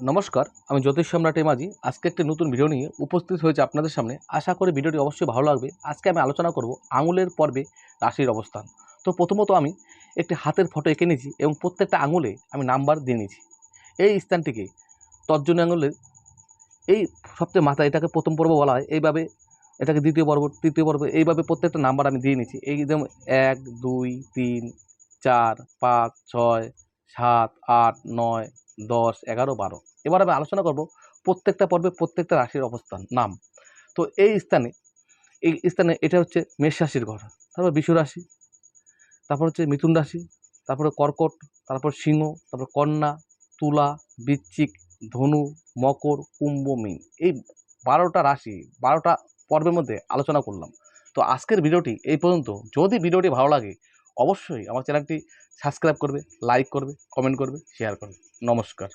নমস্কার, আমি জ্যোতিষ সম্রাট মাঝি আজকে একটি নতুন ভিডিও নিয়ে উপস্থিত হয়েছে আপনাদের সামনে। আশা করি ভিডিওটি অবশ্যই ভালো লাগবে। আজকে আমি আলোচনা করব আঙুলের পর্বে রাশির অবস্থান। তো প্রথমত আমি একটি হাতের ফটো এঁকে নিয়েছি এবং প্রত্যেকটা আঙুলে আমি নাম্বার দিয়ে নিয়েছি। এই স্থানটিকে তর্জনী আঙুলের এই সবচেয়ে মাথা এটাকে প্রথম পর্ব বলা হয়। এইভাবে এটাকে দ্বিতীয় পর্ব, তৃতীয় পর্ব, এইভাবে প্রত্যেকটা নাম্বার আমি দিয়ে নিয়েছি। এই যেমন এক, দুই, তিন, চার, পাঁচ, ছয়, সাত, আট, নয় দশ, এগারো, বারো। এবার আমি আলোচনা করব প্রত্যেকটা পর্বে প্রত্যেকটা রাশির অবস্থান, নাম। তো এই স্থানে এই স্থানে এটা হচ্ছে মেষ রাশির ঘর। তারপর বিষ রাশি, তারপর হচ্ছে মিথুন রাশি, তারপরে কর্কট, তারপর সিংহ, তারপর কন্যা, তুলা, বৃশ্চিক, ধনু, মকর, কুম্ভ, মীন। এই বারোটা রাশি, বারোটা পর্বের মধ্যে আলোচনা করলাম। তো আজকের ভিডিওটি এই পর্যন্ত। যদি ভিডিওটি ভালো লাগে অবশ্যই আমার চ্যানেলটি সাবস্ক্রাইব করবে লাইক করবে কমেন্ট করবে শেয়ার করবে। নমস্কার।